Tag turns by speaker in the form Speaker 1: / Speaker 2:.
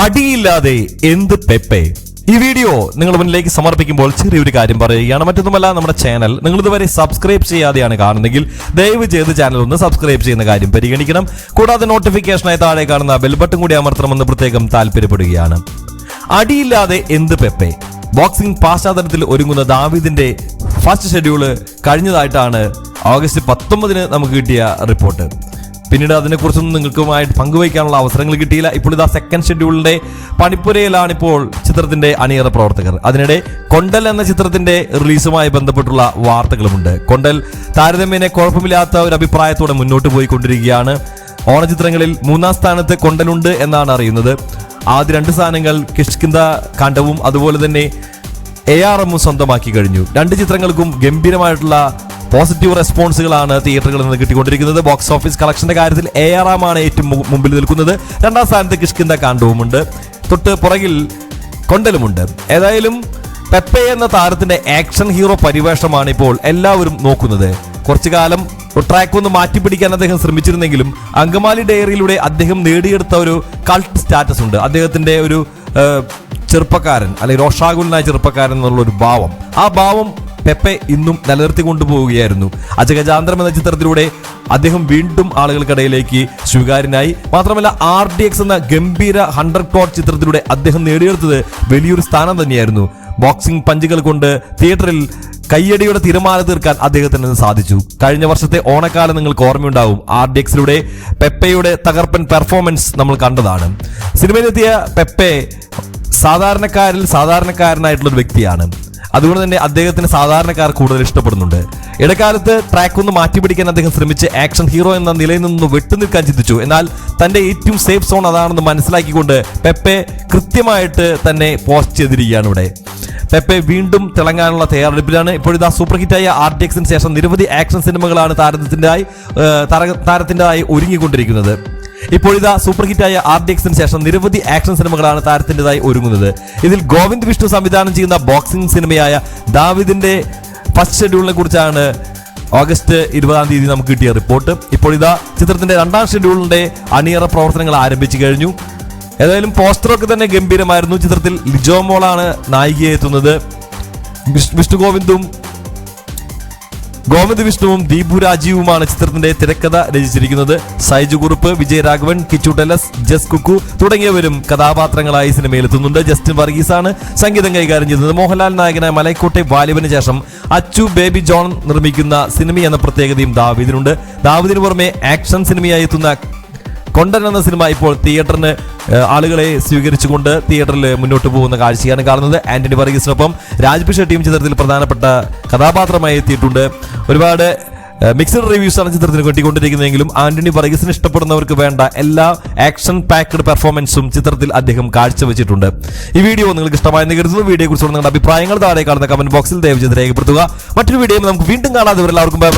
Speaker 1: അടിയില്ലാതെ എന്ത് പെപ്പെ? ഈ വീഡിയോ നിങ്ങൾ മുന്നിലേക്ക് സമർപ്പിക്കുമ്പോൾ ചെറിയൊരു കാര്യം പറയുകയാണ്. മറ്റൊന്നുമല്ല നമ്മുടെ ചാനൽ നിങ്ങൾ ഇതുവരെ സബ്സ്ക്രൈബ് ചെയ്യാതെയാണ് കാണുന്നെങ്കിൽ ദയവ് ചെയ്ത് ചാനൽ ഒന്ന് സബ്സ്ക്രൈബ് ചെയ്യുന്ന കാര്യം പരിഗണിക്കണം. കൂടാതെ നോട്ടിഫിക്കേഷനായി താഴെ കാണുന്ന ബെൽ ബട്ടൺ കൂടി അമർത്തണമെന്ന് പ്രത്യേകം താല്പര്യപ്പെടുകയാണ്. അടിയില്ലാതെ എന്ത് പെപ്പെ? ബോക്സിംഗ് പാശ്ചാത്തലത്തിൽ ഒരുങ്ങുന്ന ദാവിദിന്റെ ഫസ്റ്റ് ഷെഡ്യൂൾ കഴിഞ്ഞതായിട്ടാണ് ഓഗസ്റ്റ് പത്തൊമ്പതിന് നമുക്ക് കിട്ടിയ റിപ്പോർട്ട്. പിന്നീട് അതിനെക്കുറിച്ചൊന്നും നിങ്ങൾക്കുമായിട്ട് പങ്കുവയ്ക്കാനുള്ള അവസരങ്ങൾ കിട്ടിയില്ല. ഇപ്പോൾ ഇതാ സെക്കൻഡ് ഷെഡ്യൂളിന്റെ പണിപ്പുരയിലാണ് ഇപ്പോൾ ചിത്രത്തിന്റെ അണിയറ പ്രവർത്തകർ. അതിനിടെ കൊണ്ടൽ എന്ന ചിത്രത്തിന്റെ റിലീസുമായി ബന്ധപ്പെട്ടുള്ള വാർത്തകളുമുണ്ട്. കൊണ്ടൽ താരതമ്യേന കുഴപ്പമില്ലാത്ത ഒരു അഭിപ്രായത്തോടെ മുന്നോട്ട് പോയിക്കൊണ്ടിരിക്കുകയാണ്. ഓണചിത്രങ്ങളിൽ മൂന്നാം സ്ഥാനത്ത് കൊണ്ടലുണ്ട് എന്നാണ് അറിയുന്നത്. ആദ്യ രണ്ട് സ്ഥാനങ്ങൾ കിഷ്കിന്ദ കാണ്ഡവും അതുപോലെ തന്നെ എ ആർ എമ്മും സ്വന്തമാക്കി കഴിഞ്ഞു. രണ്ട് ചിത്രങ്ങൾക്കും ഗംഭീരമായിട്ടുള്ള പോസിറ്റീവ് റെസ്പോൺസുകളാണ് തിയേറ്ററുകളിൽ നിന്ന് കിട്ടിക്കൊണ്ടിരിക്കുന്നത്. ബോക്സ് ഓഫീസ് കളക്ഷന്റെ കാര്യത്തിൽ എ ആർ ആണ് ഏറ്റവും മുമ്പിൽ നിൽക്കുന്നത്. രണ്ടാം സ്ഥാനത്ത് കിഷ്കിന്ത കാണ്ഡവുമുണ്ട്. തൊട്ട് പുറകിൽ കൊണ്ടലുമുണ്ട്. ഏതായാലും പെപ്പെ എന്ന താരത്തിന്റെ ആക്ഷൻ ഹീറോ പരിവേഷമാണ് ഇപ്പോൾ എല്ലാവരും നോക്കുന്നത്. കുറച്ചു കാലം ട്രാക്ക് ഒന്ന് മാറ്റിപ്പിടിക്കാൻ അദ്ദേഹം ശ്രമിച്ചിരുന്നെങ്കിലും അങ്കമാലി ഡയറിയിലൂടെ അദ്ദേഹം നേടിയെടുത്ത ഒരു കൾട്ട് സ്റ്റാറ്റസ് ഉണ്ട്. അദ്ദേഹത്തിന്റെ ഒരു ചെറുപ്പക്കാരൻ അല്ലെങ്കിൽ രോഷാകുലനായ ചെറുപ്പക്കാരൻ എന്നുള്ള ഒരു ഭാവം. ആ ഭാവം പെപ്പെ ഇന്നും നിലനിർത്തി കൊണ്ടുപോവുകയായിരുന്നു. അജഗജാന്തരം എന്ന ചിത്രത്തിലൂടെ അദ്ദേഹം വീണ്ടും ആളുകൾക്കിടയിലേക്ക് സ്വീകാര്യനായി. മാത്രമല്ല ആർ ഡി എക്സ് എന്ന ഗംഭീര ഹൺഡ്രഡ് കോട്ട് ചിത്രത്തിലൂടെ അദ്ദേഹം നേടിയെടുത്തത് വലിയൊരു സ്ഥാനം തന്നെയായിരുന്നു. ബോക്സിംഗ് പഞ്ചുകൾ കൊണ്ട് തിയേറ്ററിൽ കയ്യടിയുടെ തിരമാല തീർക്കാൻ അദ്ദേഹത്തിന് സാധിച്ചു. കഴിഞ്ഞ വർഷത്തെ ഓണക്കാലം നിങ്ങൾക്ക് ഓർമ്മയുണ്ടാവും. ആർ ഡി എക്സിലൂടെ പെപ്പയുടെ തകർപ്പൻ പെർഫോമൻസ് നമ്മൾ കണ്ടതാണ്. സിനിമയിലെത്തിയ പെപ്പെ സാധാരണക്കാരിൽ സാധാരണക്കാരനായിട്ടുള്ള ഒരു വ്യക്തിയാണ്. അതുകൊണ്ട് തന്നെ അദ്ദേഹത്തിന് സാധാരണക്കാർ കൂടുതൽ ഇഷ്ടപ്പെടുന്നുണ്ട്. ഇടക്കാലത്ത് ട്രാക്ക് ഒന്ന് മാറ്റിപ്പിടിക്കാൻ അദ്ദേഹം ശ്രമിച്ച് ആക്ഷൻ ഹീറോ എന്ന നിലയിൽ നിന്ന് വെട്ടുനിൽക്കാൻ ചിന്തിച്ചു. എന്നാൽ തന്റെ ഏറ്റവും സേഫ് സോൺ അതാണെന്ന് മനസ്സിലാക്കിക്കൊണ്ട് പെപ്പെ കൃത്യമായിട്ട് തന്നെ പോസ്റ്റ് ചെയ്തിരിക്കുകയാണ് ഇവിടെ. പെപ്പെ വീണ്ടും തിളങ്ങാനുള്ള തയ്യാറെടുപ്പിലാണ്. ഇപ്പോഴിതാ സൂപ്പർ ഹിറ്റായ ആർ ടി എക്സിന് ശേഷം നിരവധി ആക്ഷൻ സിനിമകളാണ് താരത്തിന്റെതായി താരത്തിന്റെതായി ഒരുങ്ങിക്കൊണ്ടിരിക്കുന്നത്. ഇപ്പോഴിതാ സൂപ്പർ ഹിറ്റായ ആർ ഡി എക്സിന് ശേഷം നിരവധി ആക്ഷൻ സിനിമകളാണ് താരത്തിന്റെതായി ഒരുങ്ങുന്നത്. ഇതിൽ ഗോവിന്ദ് വിഷ്ണു സംവിധാനം ചെയ്യുന്ന ബോക്സിംഗ് സിനിമയായ ദാവിദിന്റെ ഫസ്റ്റ് ഷെഡ്യൂളിനെ കുറിച്ചാണ് ഓഗസ്റ്റ് ഇരുപതാം തീയതി നമുക്ക് കിട്ടിയ റിപ്പോർട്ട് ഇപ്പോൾ ഇതാ ചിത്രത്തിന്റെ രണ്ടാം ഷെഡ്യൂളിന്റെ അണിയറ പ്രവർത്തനങ്ങൾ ആരംഭിച്ചു കഴിഞ്ഞു. ഏതായാലും പോസ്റ്ററൊക്കെ തന്നെ ഗംഭീരമായിരുന്നു. ചിത്രത്തിൽ ലിജോ മോളാണ് നായികയെ എത്തുന്നത്. വിഷ്ണു ഗോവിന്ദും ഗോവിന്ദ് വിഷ്ണുവും ദീപു രാജീവുമാണ് ചിത്രത്തിന്റെ തിരക്കഥ രചിച്ചിരിക്കുന്നത്. സൈജു കുറുപ്പ് വിജയരാഘവൻ കിച്ചു ടെലസ് ജസ് കുക്കു തുടങ്ങിയവരും കഥാപാത്രങ്ങളായി സിനിമയിൽ എത്തുന്നുണ്ട് ജസ്റ്റിൻ വർഗീസാണ് സംഗീതം കൈകാര്യം ചെയ്യുന്നത് മോഹൻലാൽ നായകനായ മലൈക്കോട്ടെ വാലിവിന് ശേഷം അച്ചു ബേബി ജോൺ നിർമ്മിക്കുന്ന സിനിമ എന്ന പ്രത്യേകതയും ദാവിദിനുണ്ട്. ദാവിദിന് പുറമെ ആക്ഷൻ സിനിമയായി എത്തുന്ന കൊണ്ടൻ എന്ന സിനിമ ഇപ്പോൾ തിയേറ്ററിന് ആളുകളെ സ്വീകരിച്ചുകൊണ്ട് തിയേറ്ററിൽ മുന്നോട്ട് പോകുന്ന കാഴ്ചയാണ് കാണുന്നത്. ആന്റണി വർഗീസിനൊപ്പം രാജ്പി ഷെട്ടിയും ചിത്രത്തിൽ പ്രധാനപ്പെട്ട കഥാപാത്രമായി എത്തിയിട്ടുണ്ട്. ഒരുപാട് മിക്സഡ് റിവ്യൂസ് ആണ് ചിത്രത്തിന് കിട്ടിക്കൊണ്ടിരിക്കുന്നതെങ്കിലും ആന്റണി വർഗീസിന് ഇഷ്ടപ്പെടുന്നവർക്ക് വേണ്ട എല്ലാ ആക്ഷൻ പാക്ഡ് പെർഫോമൻസും ചിത്രത്തിൽ അദ്ദേഹം കാഴ്ചവെച്ചിട്ടുണ്ട്. ഈ വീഡിയോ നിങ്ങൾക്ക് ഇഷ്ടമായെന്ന് കരുതുന്നു. വീഡിയോ കുറിച്ചുള്ള നിങ്ങളുടെ അഭിപ്രായങ്ങൾ താഴെ കാണുന്ന കമന്റ് ബോക്സിൽ ദയവ് ചെയ്ത് രേഖപ്പെടുത്തുക. മറ്റൊരു വീഡിയോ നമുക്ക് വീണ്ടും കാണാതെ എല്ലാവർക്കും ബൈ